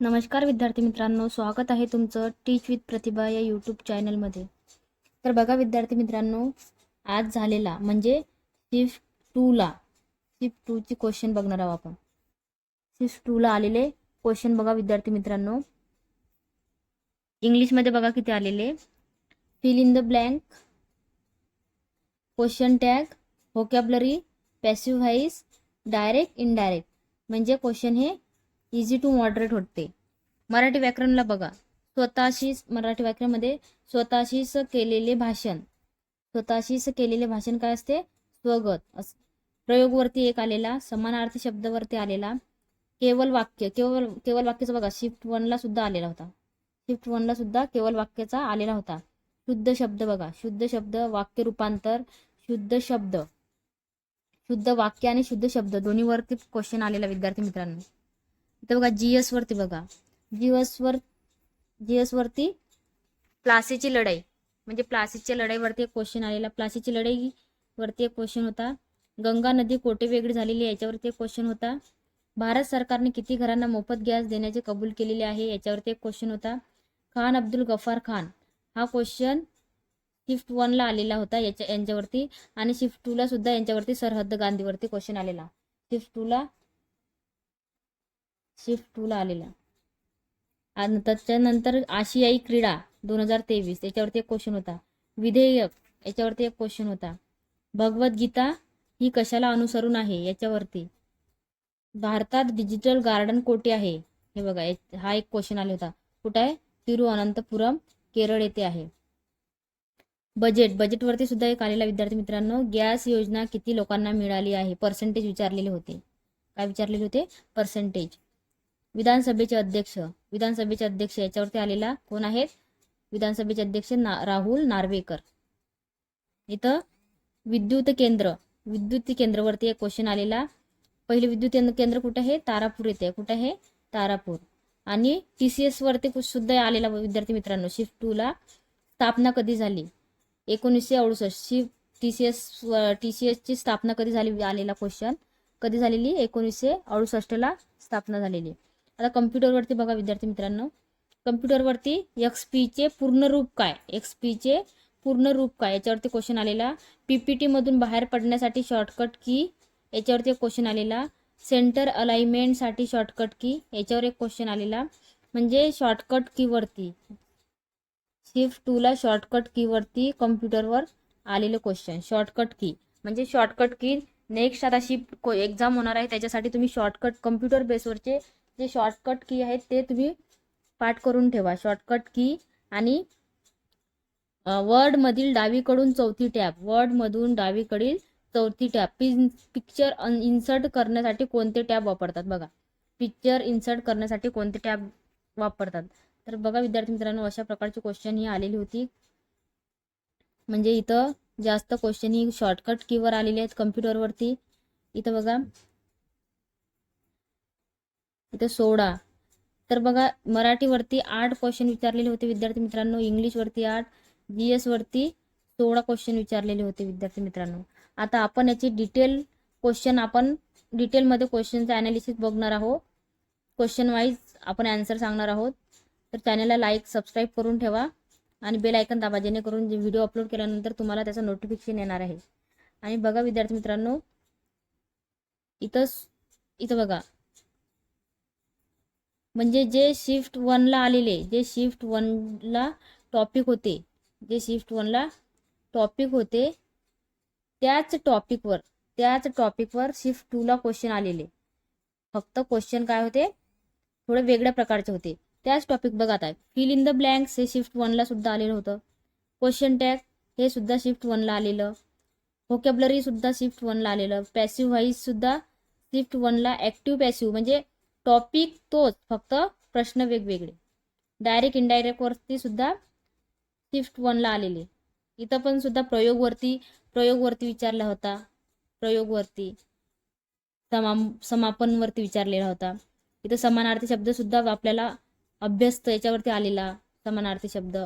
नमस्कार विद्यार्थी मित्रांनो स्वागत आहे तुमचं टीच विथ प्रतिभा या यूट्यूब चॅनलमध्ये तर बघा विद्यार्थी मित्रांनो आज झालेला म्हणजे शिफ्ट टूला शिफ्ट टूची क्वेश्चन बघणार आहोत आपण. शिफ्ट टूला आलेले क्वेश्चन बघा विद्यार्थी मित्रांनो. इंग्लिशमध्ये बघा किती आलेले. Fill in the blank question tag vocabulary passive voice direct indirect म्हणजे क्वेश्चन हे इझी टू मॉडरेट होते. मराठी व्याकरणला बघा. स्वतःशीच मराठी व्याकरणमध्ये स्वतःशीच केलेले भाषण. स्वतःशीच केलेले भाषण काय असते? स्वगत. अस. प्रयोगवरती एक आलेला समानार्थी शब्दावरती आलेला केवल वाक्य केवळ केवळ वाक्याचा बघा शिफ्ट वनला सुद्धा आलेला होता. शिफ्ट वनला सुद्धा केवळ वाक्याचा आलेला होता. शुद्ध शब्द बघा. शुद्ध शब्द वाक्य रूपांतर शुद्ध शब्द. शुद्ध वाक्य आणि शुद्ध शब्द. दोन्हीवरती क्वेश्चन आलेला विद्यार्थी मित्रांनो. इथं बघा जीएस वरती बघा. जीएस वर जीएस वरती प्लासीची लढाई. म्हणजे प्लासीच्या लढाईवरती एक क्वेश्चन आलेला. प्लासीची लढाई वरती एक क्वेश्चन होता. गंगा नदी कोटे वेगळी झालेली आहे याच्यावरती एक क्वेश्चन होता. भारत सरकारने किती घरांना मोफत गॅस देण्याचे कबूल केलेले आहे याच्यावरती एक क्वेश्चन होता. खान अब्दुल गफार खान. हा क्वेश्चन शिफ्ट वनला आलेला होता याच्या यांच्यावरती. आणि शिफ्ट टूला सुद्धा यांच्यावरती सरहद्द गांधीवरती क्वेश्चन आलेला. शिफ्ट टूला शिफ्ट टूला आलेला. आणि त्याच्यानंतर आशियाई क्रीडा दोन हजार तेवीस याच्यावरती एक क्वेश्चन होता. विधेयक याच्यावरती एक क्वेश्चन होता. भगवद्गीता ही कशाला अनुसरून आहे? याच्यावरती. भारतात डिजिटल गार्डन कोठे आहे? हे बघा हा एक क्वेश्चन आला होता. कुठं आहे? तिरुअनंतपुरम केरळ येथे आहे. बजेट बजेटवरती सुद्धा एक आलेला विद्यार्थी मित्रांनो गॅस योजना किती लोकांना मिळाली आहे? पर्सेंटेज विचारलेले होते. काय विचारलेले होते? पर्सेंटेज विधानसभेचे अध्यक्ष विधानसभेचे अध्यक्ष याच्यावरती आलेला कोण आहेत विधानसभेचे अध्यक्ष ना राहुल नार्वेकर. इथं विद्युत केंद्र विद्युत केंद्रवरती एक क्वेश्चन आलेला. पहिले विद्युत केंद्र कुठं कुठे आहे? तारापूर येथे कुठं कुठे आहे? तारापूर. आणि टी सी एसवरती सुद्धा आलेला विद्यार्थी मित्रांनो शिफ्ट टूला स्थापना कधी झाली? एकोणीसशे अडुसष्ट. Shift T C S T C एसची स्थापना कधी झाली? आलेला क्वेश्चन कधी झालेली? एकोणीसशे अडुसष्टला स्थापना झालेली. आता कम्प्युटरवरती बघा विद्यार्थी मित्रांनो. कम्प्युटरवरती एक्स पीचे पूर्ण रूप काय? एक्स पीचे पूर्ण रूप काय? याच्यावरती क्वेश्चन आलेला. पी पी टीमधून बाहेर पडण्यासाठी शॉर्टकट की याच्यावरती एक क्वेश्चन आलेला. सेंटर अलाइनमेंटसाठी शॉर्टकट की याच्यावर एक क्वेश्चन आलेला. म्हणजे शॉर्टकट कीवरती शिफ्ट टूला शॉर्टकट कीवरती कम्प्युटरवर आलेलं क्वेश्चन शॉर्टकट की म्हणजे शॉर्टकट की नेक्स्ट आता शिफ्ट एक्झाम होणार आहे. त्याच्यासाठी तुम्ही शॉर्टकट कम्प्युटर बेसवरचे जे शॉर्टकट की आहेत ते तुम्ही पाठ करून ठेवा. शॉर्टकट की आणि वर्डमधील डावीकडून चौथी टॅब. वर्डमधून डावीकडील चौथी टॅब. पिन पिक्चर इन्सर्ट करण्यासाठी कोणते टॅब वापरतात बघा. पिक्चर इन्सर्ट करण्यासाठी कोणते टॅब वापरतात. तर बघा विद्यार्थी मित्रांनो अशा प्रकारची क्वेश्चन ही आलेली होती. म्हणजे इथं जास्त क्वेश्चन ही शॉर्टकट कीवर आलेले आहेत कम्प्युटरवरती इथं बघा. इथं सोळा तर बघा मराठीवरती आठ क्वेश्चन विचारलेले होते विद्यार्थी मित्रांनो. इंग्लिशवरती आठ जी एसवरती सोळा क्वेश्चन विचारलेले होते विद्यार्थी मित्रांनो. आता आपण याची डिटेल क्वेश्चन आपण डिटेलमध्ये क्वेश्चनचं ॲनालिसिस बघणार आहोत. क्वेश्चन वाईज आपण आन्सर सांगणार आहोत. तर चॅनलला लाईक सबस्क्राईब करून ठेवा आणि बेल आयकन दाबा जेणेकरून जे व्हिडिओ अपलोड केल्यानंतर तुम्हाला त्याचं नोटिफिकेशन येणार आहे. आणि बघा विद्यार्थी मित्रांनो इथं इथं बघा. म्हणजे जे शिफ्ट वनला आलेले जे शिफ्ट वनला टॉपिक होते जे शिफ्ट वनला टॉपिक होते त्याच टॉपिकवर त्याच टॉपिकवर शिफ्ट टूला क्वेश्चन आलेले. फक्त क्वेश्चन काय होते? थोडे वेगळ्या प्रकारचे होते. त्याच टॉपिक बघा आता. फिल इन द ब्लँक्स हे शिफ्ट वनला सुद्धा आलेलं होतं. क्वेश्चन टॅग हे सुद्धा शिफ्ट वनला आलेलं. व्होकॅबलरी सुद्धा शिफ्ट वनला आलेलं. पॅसिव्ह व्हाईज सुद्धा शिफ्ट वनला ॲक्टिव्ह पॅसिव्ह म्हणजे टॉपिक तोच फक्त प्रश्न वेगवेगळे. डायरेक्ट इनडायरेक्ट वरती सुद्धा शिफ्ट वनला आलेले. इथं पण सुद्धा प्रयोगवरती प्रयोगवरती विचारला होता. प्रयोगवरती समा समापनवरती विचारलेला होता. इथं समानार्थी शब्द सुद्धा आपल्याला अभ्यस्त याच्यावरती आलेला समानार्थी शब्द.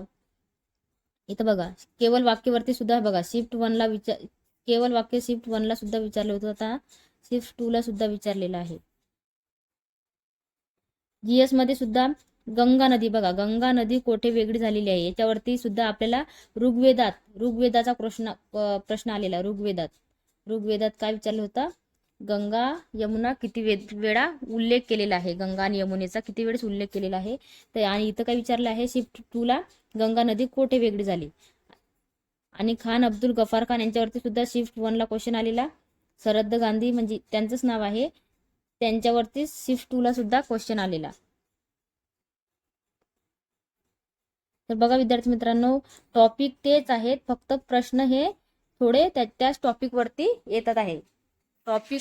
इथं बघा केवळ वाक्यवरती सुद्धा बघा शिफ्ट वनला विचार केवळ वाक्य शिफ्ट वनला सुद्धा विचारलं होतं आता शिफ्ट टूला सुद्धा विचारलेलं आहे. जी एसमध्ये सुद्धा गंगा नदी बघा गंगा नदी कोठे वेगळी झालेली आहे? याच्यावरती सुद्धा आपल्याला ऋग्वेदात ऋग्वेदाचा प्रश्न प्रश्न आलेला ऋग्वेदात. ऋग्वेदात काय विचारलं होतं? गंगा यमुना किती वेळा उल्लेख केलेला आहे? गंगा आणि यमुनेचा किती वेळेस उल्लेख केलेला आहे? तर आणि इथं काय विचारलं आहे? शिफ्ट टूला गंगा नदी कोठे वेगळी झाली? आणि खान अब्दुल गफार खान यांच्यावरती सुद्धा शिफ्ट वनला क्वेश्चन आलेला. सरहद्द गांधी म्हणजे त्यांचंच नाव आहे. त्यांच्यावरती शिफ्ट टूला सुद्धा क्वेश्चन आलेला. तर बघा विद्यार्थी मित्रांनो टॉपिक तेच आहेत फक्त प्रश्न हे थोडे त्या त्याच टॉपिकवरती येतात आहे. टॉपिक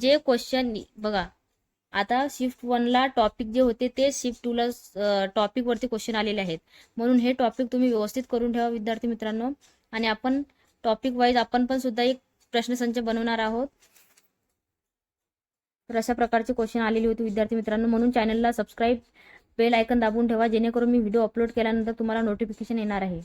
जे क्वेश्चन बघा आता शिफ्ट वनला टॉपिक जे होते ते शिफ्ट टूला टॉपिकवरती क्वेश्चन आलेले आहेत. म्हणून हे टॉपिक तुम्ही व्यवस्थित करून ठेवा विद्यार्थी मित्रांनो. आणि आपण टॉपिक वाईज आपण पण सुद्धा एक प्रश्नसंच बनवणार आहोत. तर अशा प्रकारचे क्वेश्चन आलेले होते विद्यार्थी मित्रांनो. म्हणून चॅनलला सबस्क्राईब बेल आयकन दाबून ठेवा जेणेकरून मी व्हिडिओ अपलोड केल्यानंतर तुम्हाला नोटिफिकेशन येणार आहे.